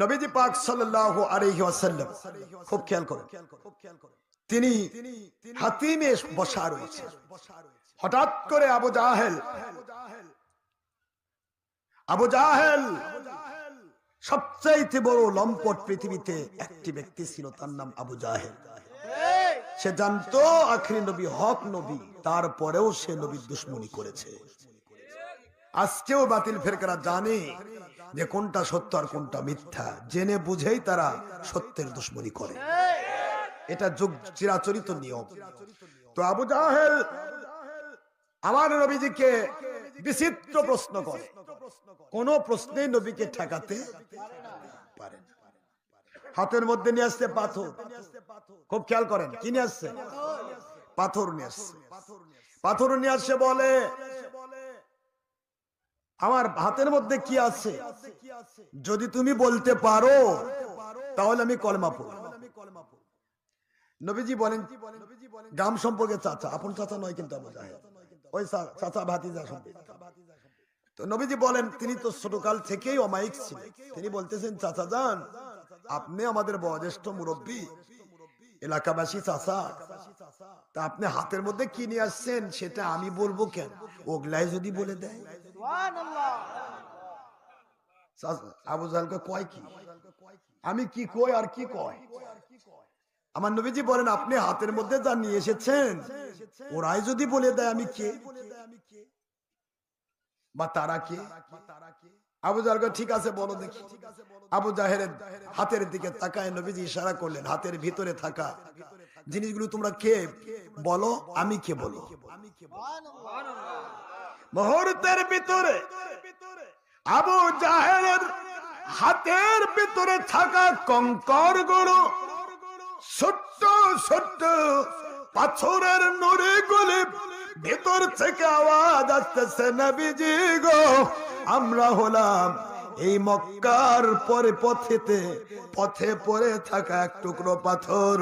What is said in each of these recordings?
নবীজি পাক সাল্লাল্লাহু আলাইহি ওয়াসাল্লাম, খুব খেয়াল করুন, তিনি হাতিমে বসা রয়েছে। হঠাৎ করে আবু জাহেল আবু জাহেল সবচাইতে বড় লম্পট পৃথিবীতে একটি ব্যক্তি ছিল, তার নাম আবু জাহেল। সে জানতো আখরি নবী, হক নবী, তারপরেও সে নবীর দুশ্মনী করেছে। আজকেও বাতিল ফেরকারা জানে যে কোনটা সত্য আর কোনটা মিথ্যা। জেনে বুঝেই তারা সত্যের দুশ্মনী করে। এটা যুগ চিরাচরিত নিয়ম। তো আবু জাহেল আমার নবীজিকে বিচিত্র প্রশ্ন করে। কোন প্রশ্নে নবীকে ঠেকাতে পারে হাতের মধ্যে নিয়ে আসছে পাথর। খুব খেয়াল করেন, কি নিয়ে আসছে? পাথর নিয়ে আসছে। পাথর নিয়ে আসছে বলে আমার হাতের মধ্যে কি আছে? যদি তুমি বলতে পারো, তাহলে আমি কলমা পড়ব। নবীজি বলেন, গ্রাম সম্পর্কে চাচা, আপন চাচা নয় কিন্তু জাহেল ওই চাচা তো নবীজি বলেন, তিনি তো ছোটকাল থেকেই অমায়িক ছিলেন। তিনি বলতেছেন, চাচা যান, আপনি আমাদের বয়োজ্যেষ্ঠ মুরব্বী, এলাকাবাসী চাচা। তা আপনি হাতের মধ্যে কি নিয়ে আসছেন সেটা আমি বলব কেন? ওগলাই যদি বলে দেয়। আবু কয় কি? আমি কি কই আর কি কয়? আমার নবীজি বলেন আপনি হাতের মধ্যে যা নিয়ে এসেছেন ওরাই যদি বলে দেয় আমি কে? বা তারা কে? আবু জাহেল ঠিক আছে বলো দেখি। আবু জাহেরের হাতের দিকে তাকায় নবীজি ইশারা করলেন হাতের ভিতরে থাকা। জিনিসগুলো তোমরা কে বলো, আমি কে বলো। মুহূর্তের ভিতরে আবু জাহেলের হাতের ভিতরে থাকা কঙ্করগুলো ছোট্ট ছোট্ট পাথরের নড়ে গলে ভেতর থেকে আওয়াজ আসতেছে, নবীজি গো, আমরা হলাম এই মক্কার পরে পথেতে পথে পড়ে থাকা এক টুকরো পাথর।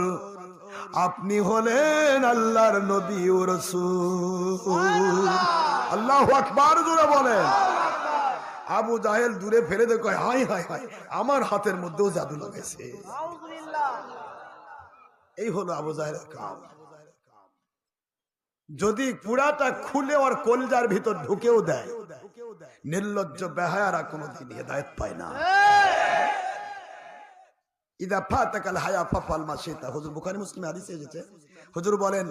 আপনি হলেন আল্লাহর নবী ও রসুল। আল্লাহ! আকবার জোরে বলেন। আবু জাহেল দূরে ফেলে দেখো হাই হাই হাই আমার হাতের মধ্যেও জাদু লাগাইছে এই হলো আবু জাহেলের কাম। যদি পুরাটা খুলে ওর কলজার ভিতর ঢুকেও দেয় নির্লজ্জ বেহায়ারা কোনোদিন হেদায়ত পায় না। ইদা ফাতাকাল হায়া ফাফাল মা হুজুর বুখারী মুসলিম হাদিসে এসেছে। হুজুর বলেন,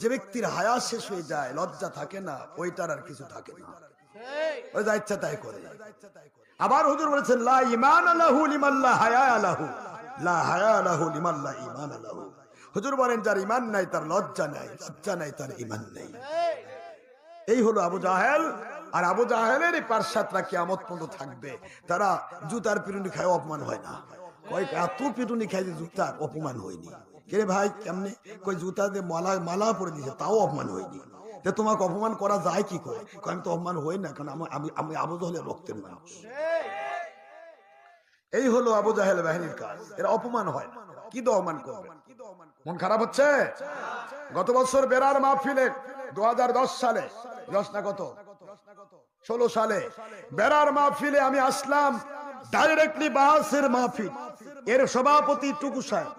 যে ব্যক্তির হায়া শেষ হয়ে যায়, লজ্জা থাকে না, ওইটার আর কিছু থাকে না। ওই যা ইচ্ছা তাই করে। আবার হুজুর বলেছেন, লা হায়া লা হায়া হুজুর বলেন, যার নাই, তার লজ্জা নাই লজ্জা নাই, তার ইমান নেই। এই হলো আবু জাহেল। আর আবু জাহেলের এই পার্শ্বাতরা পর্যন্ত থাকবে। তারা জুতার পিটুনি খায়, অপমান হয় না। এই হলো বাহিনীর কাজ। অপমান হয় কি তো অপমান করবে? মন খারাপ হচ্ছে? গত বছর বেরার মাহফিলে দু হাজার দশ সালে, দশ কত? ষোলো সালে বেরার মাহফিলে আমি আসলাম ডাইরেক্টলি বাসের মাহফিল। এর সভাপতি টুকু সাহেব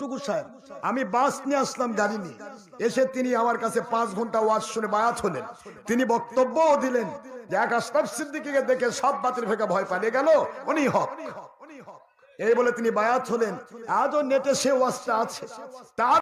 টুকু সাহেব। আমি বাস নিয়ে আসলাম গাড়ি নিয়ে। এসে তিনি আমার কাছে পাঁচ ঘণ্টা ওয়াজ শুনে বায়াত হলেন। তিনি বক্তব্যও দিলেন যে এক আশরাফ সিদ্দিকীকে দেখে সব বাতিল ফেঁকে ভয় পালিয়ে গেল, উনি হক। এই বলে তিনি বায়াত হলেন। আজও নেটে সে ওয়াজটা আছে। তার